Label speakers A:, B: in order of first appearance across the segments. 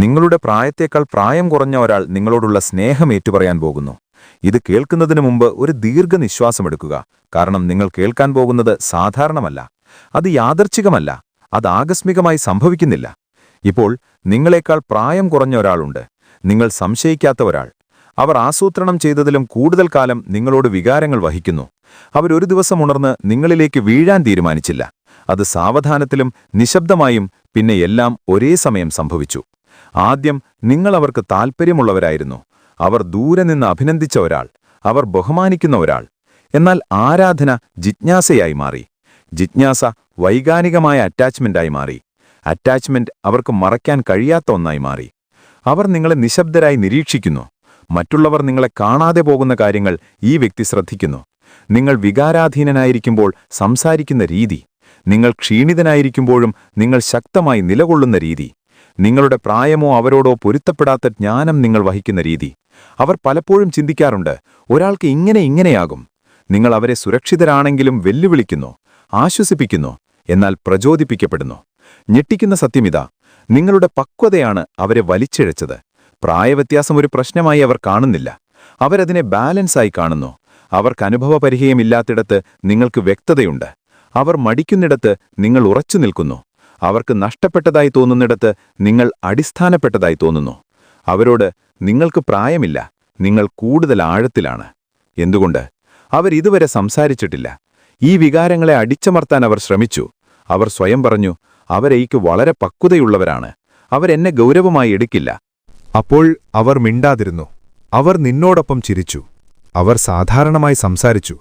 A: നിങ്ങളുടെ പ്രായത്തേക്കാൾ പ്രായം കുറഞ്ഞ ഒരാൾ നിങ്ങളോടുള്ള സ്നേഹം ഏറ്റുപറയാൻ പോകുന്നു. ഇത് കേൾക്കുന്നതിനു മുമ്പ് ഒരു ദീർഘനിശ്വാസമെടുക്കുക കാരണം നിങ്ങൾ കേൾക്കാൻ പോകുന്നത് സാധാരണമല്ല. അത് യാദർച്ഛികമല്ല. അത് ആകസ്മികമായി സംഭവിക്കുന്നില്ല. ഇപ്പോൾ നിങ്ങളെക്കാൾ പ്രായം കുറഞ്ഞ ഒരാളുണ്ട്. നിങ്ങൾ സംശയിക്കാത്ത ഒരാൾ. അവർ ആസൂത്രണം ചെയ്തതിലും കൂടുതൽ കാലം നിങ്ങളോട് വികാരങ്ങൾ വഹിക്കുന്നു. അവരൊരു ദിവസം ഉണർന്ന് നിങ്ങളിലേക്ക് വീഴാൻ തീരുമാനിച്ചില്ല. അത് സാവധാനത്തിലും നിശബ്ദമായും പിന്നെ എല്ലാം ഒരേ സമയം സംഭവിച്ചു. ആദ്യം നിങ്ങൾ അവർക്ക് താൽപ്പര്യമുള്ളവരായിരുന്നു. അവർ ദൂരെ നിന്ന് അഭിനന്ദിച്ച ഒരാൾ അവർ ബഹുമാനിക്കുന്ന ഒരാൾ. എന്നാൽ ആരാധന ജിജ്ഞാസയായി മാറി. ജിജ്ഞാസ വൈകാനികമായ അറ്റാച്ച്മെന്റായി മാറി. അറ്റാച്ച്മെന്റ് അവർക്ക് മറയ്ക്കാൻ കഴിയാത്ത ഒന്നായി മാറി. അവർ നിങ്ങളെ നിശബ്ദരായി നിരീക്ഷിക്കുന്നു. മറ്റുള്ളവർ നിങ്ങളെ കാണാതെ പോകുന്ന കാര്യങ്ങൾ ഈ വ്യക്തി ശ്രദ്ധിക്കുന്നു. നിങ്ങൾ വികാരാധീനനായിരിക്കുമ്പോൾ സംസാരിക്കുന്ന രീതി നിങ്ങൾ ക്ഷീണിതനായിരിക്കുമ്പോഴും നിങ്ങൾ ശക്തമായി നിലകൊള്ളുന്ന രീതി. നിങ്ങളുടെ പ്രായമോ അവരോടോ പൊരുത്തപ്പെടാത്ത ജ്ഞാനം നിങ്ങൾ വഹിക്കുന്ന രീതി. അവർ പലപ്പോഴും ചിന്തിക്കാറുണ്ട് ഒരാൾക്ക് ഇങ്ങനെ ഇങ്ങനെയാകും. നിങ്ങൾ അവരെ സുരക്ഷിതരാണെങ്കിലും വെല്ലുവിളിക്കുന്നു ആശ്വസിപ്പിക്കുന്നു എന്നാൽ പ്രചോദിപ്പിക്കപ്പെടുന്നു. ഞെട്ടിക്കുന്ന സത്യമിതാ നിങ്ങളുടെ പക്വതയാണ് അവരെ വലിച്ചിഴച്ചത്. പ്രായവ്യത്യാസം ഒരു പ്രശ്നമായി അവർ കാണുന്നില്ല. അവരതിനെ ബാലൻസായി കാണുന്നു. അവർക്ക് അനുഭവപരിചയമില്ലാത്തിടത്ത് നിങ്ങൾക്ക് വ്യക്തതയുണ്ട്. അവർ മടിക്കുന്നിടത്ത് നിങ്ങൾ ഉറച്ചു നിൽക്കുന്നു അവർക്ക് നഷ്ടപ്പെട്ടതായി തോന്നുന്നിടത്ത് നിങ്ങൾ അടിസ്ഥാനപ്പെട്ടതായി തോന്നുന്നു. അവരോട് നിങ്ങൾക്ക് പ്രായമില്ല നിങ്ങൾ കൂടുതൽ ആഴത്തിലാണ്. എന്തുകൊണ്ട്? അവരിതുവരെ സംസാരിച്ചിട്ടില്ല. ഈ വികാരങ്ങളെ അടിച്ചമർത്താൻ അവർ ശ്രമിച്ചു. അവർ സ്വയം പറഞ്ഞു അവരെയ്ക്ക് വളരെ പക്വതയുള്ളവരാണ്. അവരെന്നെ ഗൗരവമായി എടുക്കില്ല.
B: അപ്പോൾ അവർ മിണ്ടാതിരുന്നു. അവർ നിന്നോടൊപ്പം ചിരിച്ചു. അവർ സാധാരണമായി സംസാരിച്ചു.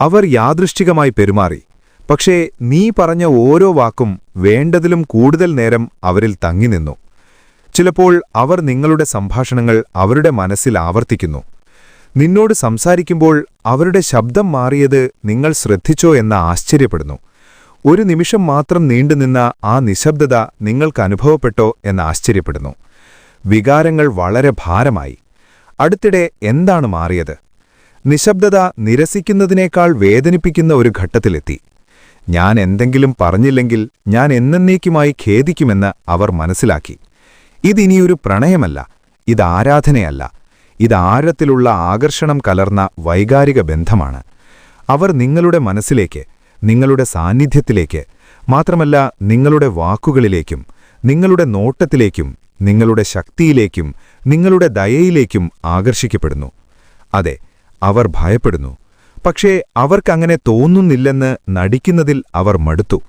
B: അവർ യാദൃഷ്ടികമായി പെരുമാറി. പക്ഷേ നീ പറഞ്ഞ ഓരോ വാക്കും വേണ്ടതിലും കൂടുതൽ നേരം അവരിൽ തങ്ങി നിന്നു ചിലപ്പോൾ അവർ നിങ്ങളുടെ സംഭാഷണങ്ങൾ അവരുടെ മനസ്സിൽ ആവർത്തിക്കുന്നു. നിന്നോട് സംസാരിക്കുമ്പോൾ അവരുടെ ശബ്ദം മാറിയത് നിങ്ങൾ ശ്രദ്ധിച്ചോ എന്ന് ആശ്ചര്യപ്പെടുന്നു. ഒരു നിമിഷം മാത്രം നീണ്ടുനിന്ന ആ നിശബ്ദത നിങ്ങൾക്ക് അനുഭവപ്പെട്ടോ എന്ന് ആശ്ചര്യപ്പെടുന്നു. വികാരങ്ങൾ വളരെ ഭാരമായി. അടുത്തിടെ എന്താണ് മാറിയത്? നിശബ്ദത നിരസിക്കുന്നതിനേക്കാൾ വേദനിപ്പിക്കുന്ന ഒരു ഘട്ടത്തിലെത്തി. ഞാൻ എന്തെങ്കിലും പറഞ്ഞില്ലെങ്കിൽ ഞാൻ എന്നേക്കുമായി ഖേദിക്കുമെന്ന് അവർ മനസ്സിലാക്കി. ഇതിനിയൊരു പ്രണയമല്ല ഇത് ആരാധനയല്ല ഇത് ആഴത്തിലുള്ള ആകർഷണം കലർന്ന വൈകാരിക ബന്ധമാണ്. അവർ നിങ്ങളുടെ മനസ്സിലേക്ക് നിങ്ങളുടെ സാന്നിധ്യത്തിലേക്ക് മാത്രമല്ല നിങ്ങളുടെ വാക്കുകളിലേക്കും നിങ്ങളുടെ നോട്ടത്തിലേക്കും നിങ്ങളുടെ ശക്തിയിലേക്കും നിങ്ങളുടെ ദയയിലേക്കും ആകർഷിക്കപ്പെടുന്നു. അതെ അവർ ഭയപ്പെടുന്നു. പക്ഷേ അവർക്കങ്ങനെ തോന്നുന്നില്ലെന്ന് നടിക്കുന്നതിൽ അവർ മടുത്തു.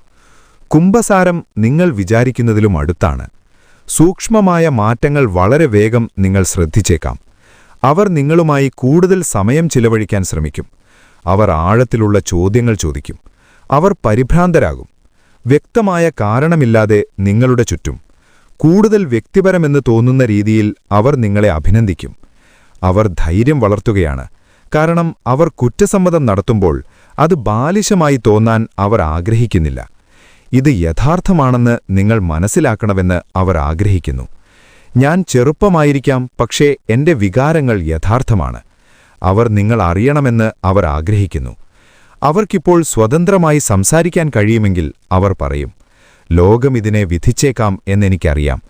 B: കുംഭസാരം നിങ്ങൾ വിചാരിക്കുന്നതിലും അടുത്താണ്. സൂക്ഷ്മമായ മാറ്റങ്ങൾ വളരെ വേഗം നിങ്ങൾ ശ്രദ്ധിച്ചേക്കാം. അവർ നിങ്ങളുമായി കൂടുതൽ സമയം ചിലവഴിക്കാൻ ശ്രമിക്കും. അവർ ആഴത്തിലുള്ള ചോദ്യങ്ങൾ ചോദിക്കും. അവർ പരിഭ്രാന്തരാകും. വ്യക്തമായ കാരണമില്ലാതെ നിങ്ങളുടെ ചുറ്റും. കൂടുതൽ വ്യക്തിപരമെന്ന് തോന്നുന്ന രീതിയിൽ അവർ നിങ്ങളെ അഭിനന്ദിക്കും. അവർ ധൈര്യം വളർത്തുകയാണ്. കാരണം അവർ കുറ്റസമ്മതം നടത്തുമ്പോൾ അത് ബാലിശമായി തോന്നാൻ അവർ ആഗ്രഹിക്കുന്നില്ല. ഇത് യഥാർത്ഥമാണെന്ന് നിങ്ങൾ മനസ്സിലാക്കണമെന്ന് അവർ ആഗ്രഹിക്കുന്നു. ഞാൻ ചെറുപ്പമായിരിക്കാം പക്ഷേ എന്റെ വികാരങ്ങൾ യഥാർത്ഥമാണ്. അവർ നിങ്ങൾ അറിയണമെന്ന് അവർ ആഗ്രഹിക്കുന്നു. അവർക്കിപ്പോൾ സ്വതന്ത്രമായി സംസാരിക്കാൻ കഴിയുമെങ്കിൽ അവർ പറയും ലോകം ഇതിനെ വിധിച്ചേക്കാം എന്നെനിക്കറിയാം.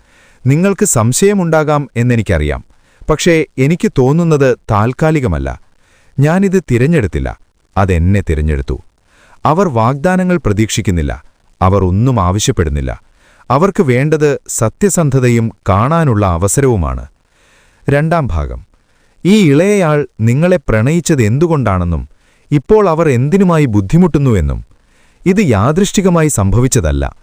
B: നിങ്ങൾക്ക് സംശയമുണ്ടാകാം എന്നെനിക്കറിയാം. പക്ഷേ എനിക്ക് തോന്നുന്നത് താൽക്കാലികമല്ല. ഞാനിത് തിരഞ്ഞെടുത്തില്ല. അതെന്നെ തിരഞ്ഞെടുത്തു. അവർ വാഗ്ദാനങ്ങൾ പ്രതീക്ഷിക്കുന്നില്ല. അവർ ഒന്നും ആവശ്യപ്പെടുന്നില്ല. അവർക്ക് വേണ്ടത് സത്യസന്ധതയും കാണാനുള്ള അവസരവുമാണ്. രണ്ടാം ഭാഗം. ഈ ഇളയയാൾ നിങ്ങളെ പ്രണയിച്ചത് എന്തുകൊണ്ടാണെന്നും ഇപ്പോൾ അവർ എന്തിനുമായി ബുദ്ധിമുട്ടുന്നുവെന്നും ഇത് യാദൃഷ്ടികമായി സംഭവിച്ചതല്ല.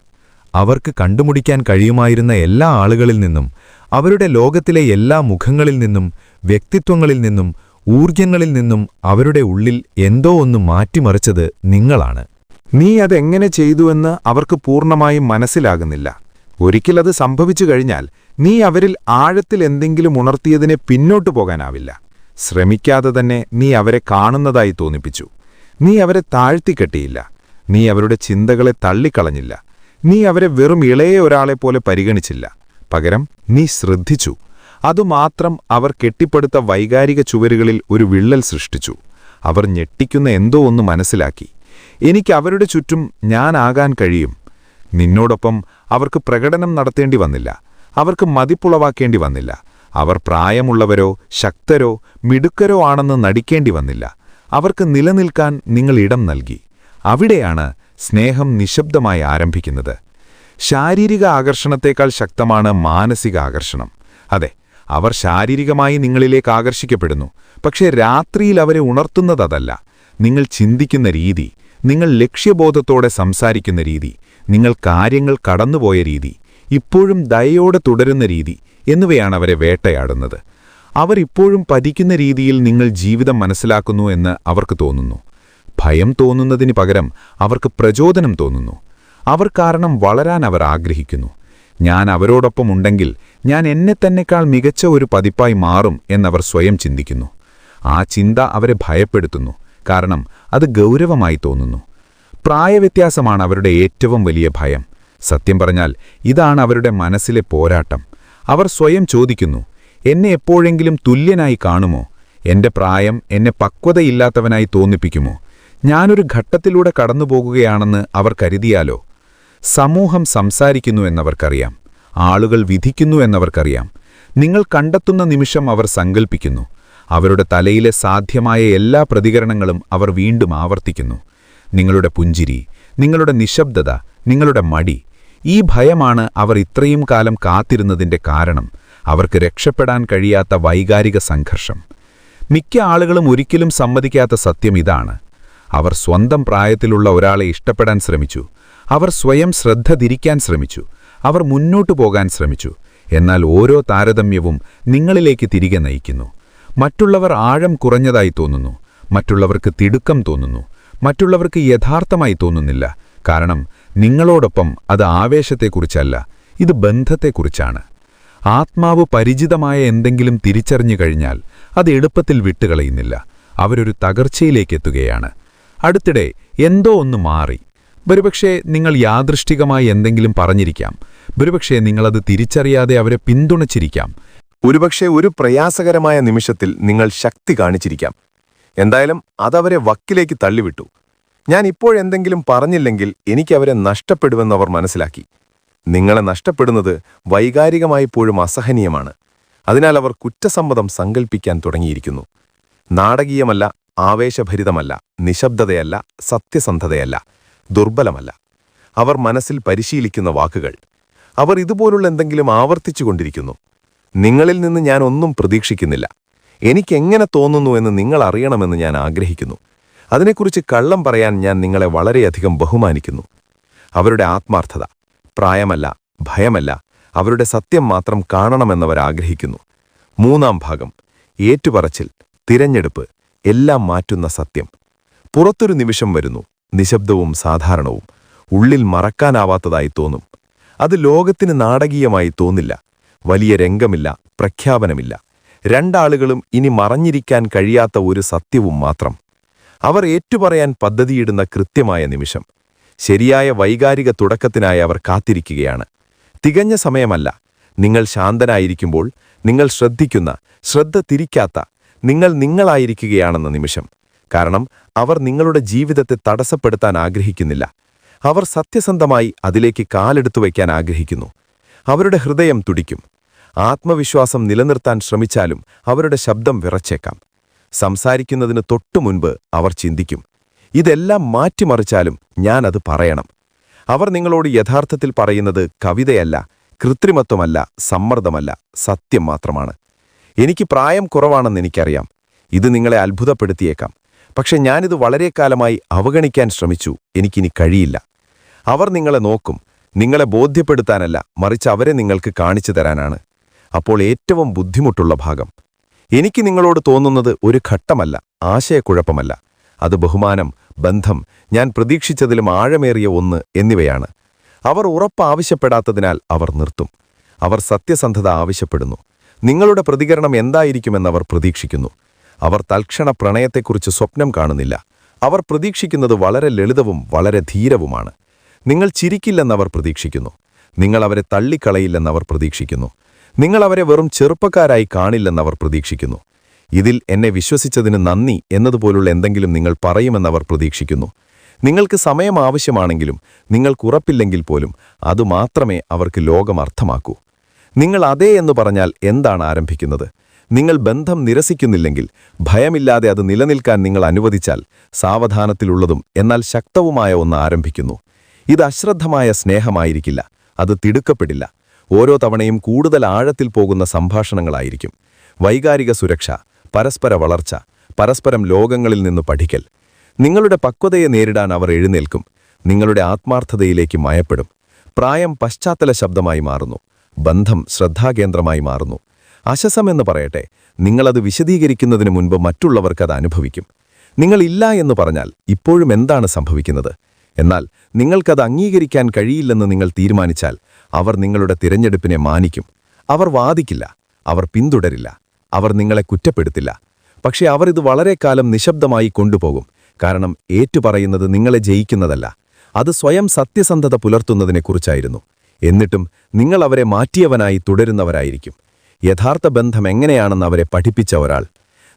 B: അവർക്ക് കണ്ടുമുടിക്കാൻ കഴിയുമായിരുന്ന എല്ലാ ആളുകളിൽ നിന്നും അവരുടെ ലോകത്തിലെ എല്ലാ മുഖങ്ങളിൽ നിന്നും വ്യക്തിത്വങ്ങളിൽ നിന്നും ഊർജങ്ങളിൽ നിന്നും അവരുടെ ഉള്ളിൽ എന്തോ ഒന്ന് മാറ്റിമറിച്ചത് നിങ്ങളാണ്. നീ അതെങ്ങനെ ചെയ്തുവെന്ന് അവർക്ക് പൂർണമായും മനസ്സിലാകുന്നില്ല. ഒരിക്കലത് സംഭവിച്ചു കഴിഞ്ഞാൽ നീ അവരിൽ ആഴത്തിൽ എന്തെങ്കിലും ഉണർത്തിയതിനെ പിന്നോട്ടു പോകാനാവില്ല. ശ്രമിക്കാതെ തന്നെ നീ അവരെ കാണുന്നതായി തോന്നിപ്പിച്ചു. നീ അവരെ താഴ്ത്തിക്കെട്ടിയില്ല. നീ അവരുടെ ചിന്തകളെ തള്ളിക്കളഞ്ഞില്ല. നീ അവരെ വെറും ഇളയ ഒരാളെപ്പോലെ പരിഗണിച്ചില്ല. പകരം നീ ശ്രദ്ധിച്ചു. അതുമാത്രം അവർ കെട്ടിപ്പടുത്ത വൈകാരിക ചുവരുകളിൽ ഒരു വിള്ളൽ സൃഷ്ടിച്ചു. അവർ ഞെട്ടിക്കുന്ന എന്തോ ഒന്ന് മനസ്സിലാക്കി. എനിക്ക് അവരുടെ ചുറ്റും ഞാനാകാൻ കഴിയും. നിന്നോടൊപ്പം അവർക്ക് പ്രകടനം നടത്തേണ്ടി വന്നില്ല. അവർക്ക് മതിപ്പുളവാക്കേണ്ടി വന്നില്ല. അവർ പ്രായമുള്ളവരോ ശക്തരോ മിടുക്കരോ ആണെന്ന് നടിക്കേണ്ടി വന്നില്ല. അവർക്ക് നിലനിൽക്കാൻ നിങ്ങൾ ഇടം നൽകി. അവിടെയാണ് സ്നേഹം നിശബ്ദമായി ആരംഭിക്കുന്നത്. ശാരീരിക ആകർഷണത്തേക്കാൾ ശക്തമാണ് മാനസിക ആകർഷണം അതെ അവർ ശാരീരികമായി നിങ്ങളിലേക്ക് ആകർഷിക്കപ്പെടുന്നു. പക്ഷേ രാത്രിയിൽ അവരെ ഉണർത്തുന്നതല്ല നിങ്ങൾ ചിന്തിക്കുന്ന രീതി നിങ്ങൾ ലക്ഷ്യബോധത്തോടെ സംസാരിക്കുന്ന രീതി നിങ്ങൾ കാര്യങ്ങൾ കടന്നുപോയ രീതി ഇപ്പോഴും ദയയോടെ തുടരുന്ന രീതി എന്നിവയാണ് അവരെ വേട്ടയാടുന്നത്. അവർ ഇപ്പോഴും പതിക്കുന്ന രീതിയിൽ നിങ്ങൾ ജീവിതം മനസ്സിലാക്കുന്നു എന്ന് അവർക്ക് തോന്നുന്നു. ഭയം തോന്നുന്നതിന് പകരം അവർക്ക് പ്രചോദനം തോന്നുന്നു. അവർ കാരണം വളരാൻ അവർ ആഗ്രഹിക്കുന്നു. ഞാൻ അവരോടൊപ്പം ഉണ്ടെങ്കിൽ ഞാൻ എന്നെ തന്നെക്കാൾ മികച്ച ഒരു പതിപ്പായി മാറും എന്നവർ സ്വയം ചിന്തിക്കുന്നു. ആ ചിന്ത അവരെ ഭയപ്പെടുത്തുന്നു. കാരണം അത് ഗൗരവമായി തോന്നുന്നു. പ്രായവ്യത്യാസമാണ് അവരുടെ ഏറ്റവും വലിയ ഭയം. സത്യം പറഞ്ഞാൽ ഇതാണ് അവരുടെ മനസ്സിലെ പോരാട്ടം. അവർ സ്വയം ചോദിക്കുന്നു എന്നെ എപ്പോഴെങ്കിലും തുല്യനായി കാണുമോ? എന്റെ പ്രായം എന്നെ പക്വതയില്ലാത്തവനായി തോന്നിപ്പിക്കുമോ? ഞാനൊരു ഘട്ടത്തിലൂടെ കടന്നുപോകുകയാണെന്ന് അവർ കരുതിയാലോ? സമൂഹം സംസാരിക്കുന്നു എന്നവർക്കറിയാം. ആളുകൾ വിധിക്കുന്നു എന്നവർക്കറിയാം. നിങ്ങൾ കണ്ടെത്തുന്ന നിമിഷം അവർ സങ്കൽപ്പിക്കുന്നു. അവരുടെ തലയിലെ സാധ്യമായ എല്ലാ പ്രതികരണങ്ങളും അവർ വീണ്ടും ആവർത്തിക്കുന്നു. നിങ്ങളുടെ പുഞ്ചിരി നിങ്ങളുടെ നിശബ്ദത നിങ്ങളുടെ മടി ഈ ഭയമാണ് അവർ ഇത്രയും കാലം കാത്തിരുന്നതിന്റെ കാരണം. അവർക്ക് രക്ഷപ്പെടാൻ കഴിയാത്ത വൈകാരിക സംഘർഷം. മിക്ക ആളുകളും ഒരിക്കലും സമ്മതിക്കാത്ത സത്യം ഇതാണ്. അവർ സ്വന്തം പ്രായത്തിലുള്ള ഒരാളെ ഇഷ്ടപ്പെടാൻ ശ്രമിച്ചു. അവർ സ്വയം ശ്രദ്ധ തിരിക്കാൻ ശ്രമിച്ചു. അവർ മുന്നോട്ടു പോകാൻ ശ്രമിച്ചു. എന്നാൽ ഓരോ താരതമ്യവും നിങ്ങളിലേക്ക് തിരികെ നയിക്കുന്നു. മറ്റുള്ളവർ ആഴം കുറഞ്ഞതായി തോന്നുന്നു. മറ്റുള്ളവർക്ക് തിടുക്കം തോന്നുന്നു. മറ്റുള്ളവർക്ക് യഥാർത്ഥമായി തോന്നുന്നില്ല. കാരണം നിങ്ങളോടൊപ്പം അത് ആവേശത്തെക്കുറിച്ചല്ല ഇത് ബന്ധത്തെക്കുറിച്ചാണ്. ആത്മാവ് പരിചിതമായ എന്തെങ്കിലും തിരിച്ചറിഞ്ഞു കഴിഞ്ഞാൽ അത് എളുപ്പത്തിൽ വിട്ടുകളയുന്നില്ല. അവരൊരു തകർച്ചയിലേക്കെത്തുകയാണ് അടുത്തിടെ എന്തോ ഒന്ന് മാറി. ഒരുപക്ഷേ നിങ്ങൾ യാദൃഷ്ടികമായി എന്തെങ്കിലും പറഞ്ഞിരിക്കാം. ഒരുപക്ഷേ നിങ്ങളത് തിരിച്ചറിയാതെ അവരെ പിന്തുണച്ചിരിക്കാം.
A: ഒരുപക്ഷെ ഒരു പ്രയാസകരമായ നിമിഷത്തിൽ നിങ്ങൾ ശക്തി കാണിച്ചിരിക്കാം. എന്തായാലും അതവരെ വക്കിലേക്ക് തള്ളിവിട്ടു. ഞാൻ ഇപ്പോഴെന്തെങ്കിലും പറഞ്ഞില്ലെങ്കിൽ എനിക്കവരെ നഷ്ടപ്പെടുമെന്നവർ മനസ്സിലാക്കി. നിങ്ങളെ നഷ്ടപ്പെടുന്നത് വൈകാരികമായിപ്പോഴും അസഹനീയമാണ്. അതിനാൽ അവർ കുറ്റസമ്മതം സങ്കൽപ്പിക്കാൻ തുടങ്ങിയിരിക്കുന്നു. നാടകീയമല്ല ആവേശഭരിതമല്ല നിശബ്ദതയല്ല സത്യസന്ധതയല്ല. ദുർബലമല്ല. അവർ മനസ്സിൽ പരിശീലിക്കുന്ന വാക്കുകൾ. അവർ ഇതുപോലുള്ള എന്തെങ്കിലും ആവർത്തിച്ചുകൊണ്ടിരിക്കുന്നു. നിങ്ങളിൽ നിന്ന് ഞാൻ ഒന്നും പ്രതീക്ഷിക്കുന്നില്ല. എനിക്കെങ്ങനെ തോന്നുന്നു എന്ന് നിങ്ങൾ അറിയണമെന്ന് ഞാൻ ആഗ്രഹിക്കുന്നു. അതിനെക്കുറിച്ച് കള്ളം പറയാൻ ഞാൻ നിങ്ങളെ വളരെയധികം ബഹുമാനിക്കുന്നു. അവരുടെ ആത്മാർത്ഥത പ്രായമല്ല ഭയമല്ല അവരുടെ സത്യം മാത്രം കാണണമെന്നവരാഗ്രഹിക്കുന്നു മൂന്നാം ഭാഗം ഏറ്റുപറച്ചിൽ തിരഞ്ഞെടുപ്പ് എല്ലാം മാറ്റുന്ന സത്യം. പുറത്തൊരു നിമിഷം വരുന്നു. നിശബ്ദവും സാധാരണവും ഉള്ളിൽ മറക്കാനാവാത്തതായി തോന്നും. അത് ലോകത്തിന് നാടകീയമായി തോന്നില്ല. വലിയ രംഗമില്ല പ്രഖ്യാപനമില്ല. രണ്ടാളുകളും ഇനി മറഞ്ഞിരിക്കാൻ കഴിയാത്ത ഒരു സത്യവും മാത്രം. അവർ ഏറ്റുപറയാൻ പദ്ധതിയിടുന്ന കൃത്യമായ നിമിഷം. ശരിയായ വൈകാരിക തുടക്കത്തിനായി അവർ കാത്തിരിക്കുകയാണ്. തികഞ്ഞ സമയമല്ല. നിങ്ങൾ ശാന്തനായിരിക്കുമ്പോൾ നിങ്ങൾ ശ്രദ്ധിക്കുന്ന ശ്രദ്ധ തിരിക്കാത്ത നിങ്ങൾ നിങ്ങളായിരിക്കുകയാണെന്ന നിമിഷം. കാരണം അവർ നിങ്ങളുടെ ജീവിതത്തെ തടസ്സപ്പെടുത്താൻ ആഗ്രഹിക്കുന്നില്ല. അവർ സത്യസന്ധമായി അതിലേക്ക് കാലെടുത്തു വയ്ക്കാൻ ആഗ്രഹിക്കുന്നു. അവരുടെ ഹൃദയം തുടിക്കും. ആത്മവിശ്വാസം നിലനിർത്താൻ ശ്രമിച്ചാലും അവരുടെ ശബ്ദം വിറച്ചേക്കാം. സംസാരിക്കുന്നതിന് തൊട്ടു മുൻപ് അവർ ചിന്തിക്കും. ഇതെല്ലാം മാറ്റിമറിച്ചാലും ഞാനത് പറയണം. അവർ നിങ്ങളോട് യഥാർത്ഥത്തിൽ പറയുന്നത് കവിതയല്ല കൃത്രിമത്വമല്ല സമ്മർദ്ദമല്ല സത്യം മാത്രമാണ്. എനിക്ക് പ്രായം കുറവാണെന്ന് എനിക്കറിയാം. ഇത് നിങ്ങളെ അത്ഭുതപ്പെടുത്തിയേക്കാം. പക്ഷെ ഞാനിത് വളരെ കാലമായി അവഗണിക്കാൻ ശ്രമിച്ചു. എനിക്കിനി കഴിയില്ല. അവർ നിങ്ങളെ നോക്കും. നിങ്ങളെ ബോധ്യപ്പെടുത്താനല്ല മറിച്ച് അവരെ നിങ്ങൾക്ക് കാണിച്ചു തരാനാണ്. അപ്പോൾ ഏറ്റവും ബുദ്ധിമുട്ടുള്ള ഭാഗം. എനിക്ക് നിങ്ങളോട് തോന്നുന്നത് ഒരു ഘട്ടമല്ല ആശയക്കുഴപ്പമല്ല. അത് ബഹുമാനം ബന്ധം ഞാൻ പ്രതീക്ഷിച്ചതിലും ആഴമേറിയ ഒന്ന് എന്നിവയാണ്. അവർ ഉറപ്പ് ആവശ്യപ്പെടാത്തതിനാൽ അവർ നിർത്തും. അവർ സത്യസന്ധത ആവശ്യപ്പെടുന്നു. നിങ്ങളുടെ പ്രതികരണം എന്തായിരിക്കുമെന്നവർ പ്രതീക്ഷിക്കുന്നു. അവർ തൽക്ഷണ പ്രണയത്തെക്കുറിച്ച് സ്വപ്നം കാണുന്നില്ല. അവർ പ്രതീക്ഷിക്കുന്നത് വളരെ ലളിതവും വളരെ ധീരവുമാണ്. നിങ്ങൾ ചിരിക്കില്ലെന്നവർ പ്രതീക്ഷിക്കുന്നു. നിങ്ങൾ അവരെ തള്ളിക്കളയില്ലെന്നവർ പ്രതീക്ഷിക്കുന്നു. നിങ്ങൾ അവരെ വെറും ചെറുപ്പക്കാരായി കാണില്ലെന്നവർ പ്രതീക്ഷിക്കുന്നു. ഇതിൽ എന്നെ വിശ്വസിച്ചതിന് നന്ദി എന്നതുപോലുള്ള എന്തെങ്കിലും നിങ്ങൾ പറയുമെന്നവർ പ്രതീക്ഷിക്കുന്നു. നിങ്ങൾക്ക് സമയം ആവശ്യമാണെങ്കിലും നിങ്ങൾക്കുറപ്പില്ലെങ്കിൽ പോലും അതുമാത്രമേ അവർക്ക് ലോകം അർത്ഥമാക്കൂ.
B: നിങ്ങൾ അതേ എന്ന് പറഞ്ഞാൽ എന്താണ് ആരംഭിക്കുന്നത്? നിങ്ങൾ ബന്ധം നിരസിക്കുന്നില്ലെങ്കിൽ ഭയമില്ലാതെ അത് നിലനിൽക്കാൻ നിങ്ങൾ അനുവദിച്ചാൽ സാവധാനത്തിലുള്ളതും എന്നാൽ ശക്തവുമായ ഒന്ന് ആരംഭിക്കുന്നു. ഇത് അശ്രദ്ധമായ സ്നേഹമായിരിക്കില്ല അത് തിടുക്കപ്പെടില്ല. ഓരോ തവണയും കൂടുതൽ ആഴത്തിൽ പോകുന്ന സംഭാഷണങ്ങളായിരിക്കും. വൈകാരിക സുരക്ഷ പരസ്പര വളർച്ച പരസ്പരം ലോകങ്ങളിൽ നിന്ന് പഠിക്കൽ. നിങ്ങളുടെ പക്വതയെ നേരിടാൻ അവർ എഴുന്നേൽക്കും. നിങ്ങളുടെ ആത്മാർത്ഥതയിലേക്ക് മയപ്പെടും. പ്രായം പശ്ചാത്തല ശബ്ദമായി മാറുന്നു. ബന്ധം ശ്രദ്ധാകേന്ദ്രമായി മാറുന്നു. അശസമെന്ന് പറയട്ടെ. നിങ്ങളത് വിശദീകരിക്കുന്നതിന് മുൻപ് മറ്റുള്ളവർക്കത് അനുഭവിക്കും. നിങ്ങളില്ല എന്ന് പറഞ്ഞാൽ ഇപ്പോഴും എന്താണ് സംഭവിക്കുന്നത്? എന്നാൽ നിങ്ങൾക്കത് അംഗീകരിക്കാൻ കഴിയില്ലെന്ന് നിങ്ങൾ തീരുമാനിച്ചാൽ അവർ നിങ്ങളുടെ തിരഞ്ഞെടുപ്പിനെ മാനിക്കും. അവർ വാദിക്കില്ല. അവർ പിന്തുടരില്ല. അവർ നിങ്ങളെ കുറ്റപ്പെടുത്തില്ല. പക്ഷേ അവർ ഇത് വളരെ കാലം നിശബ്ദമായി കൊണ്ടുപോകും. കാരണം ഏറ്റുപറയുന്നത് നിങ്ങളെ ജയിക്കുന്നതല്ല. അത് സ്വയം സത്യസന്ധത പുലർത്തുന്നതിനെക്കുറിച്ചായിരുന്നു എന്നിട്ടും നിങ്ങൾ അവരെ മാറ്റിയവനായി തുടരുന്നവരായിരിക്കും. യഥാർത്ഥ ബന്ധം എങ്ങനെയാണെന്ന് അവരെ പഠിപ്പിച്ച ഒരാൾ.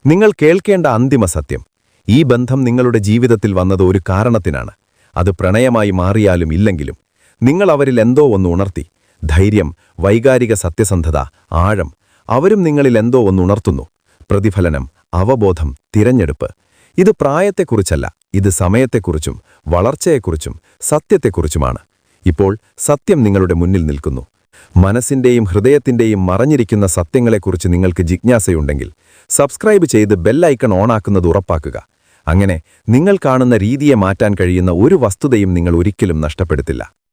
B: നിങ്ങൾ കേൾക്കേണ്ട അന്തിമ സത്യം. ഈ ബന്ധം നിങ്ങളുടെ ജീവിതത്തിൽ വന്നത് ഒരു കാരണത്തിനാണ്. അത് പ്രണയമായി മാറിയാലും ഇല്ലെങ്കിലും. നിങ്ങൾ അവരിൽ എന്തോ ഒന്ന് ഉണർത്തി. ധൈര്യം വൈകാരിക സത്യസന്ധത ആഴം. അവരും നിങ്ങളിൽ എന്തോ ഒന്ന് ഉണർത്തുന്നു. പ്രതിഫലനം അവബോധം തിരഞ്ഞെടുപ്പ്. ഇത് പ്രായത്തെക്കുറിച്ചല്ല. ഇത് സമയത്തെക്കുറിച്ചും വളർച്ചയെക്കുറിച്ചും സത്യത്തെക്കുറിച്ചുമാണ്. ഇപ്പോൾ സത്യം നിങ്ങളുടെ മുന്നിൽ നിൽക്കുന്നു. മനസ്സിന്റെയും ഹൃദയത്തിന്റെയും മറഞ്ഞിരിക്കുന്ന സത്യങ്ങളെക്കുറിച്ച് നിങ്ങൾക്ക് ജിജ്ഞാസയുണ്ടെങ്കിൽ സബ്സ്ക്രൈബ് ചെയ്ത് ബെല്ലൈക്കൺ ഓണാക്കുന്നത് ഉറപ്പാക്കുക. അങ്ങനെ നിങ്ങൾ കാണുന്ന രീതിയെ മാറ്റാൻ കഴിയുന്ന ഒരു വസ്തുതയും നിങ്ങൾ ഒരിക്കലും നഷ്ടപ്പെടുത്തില്ല.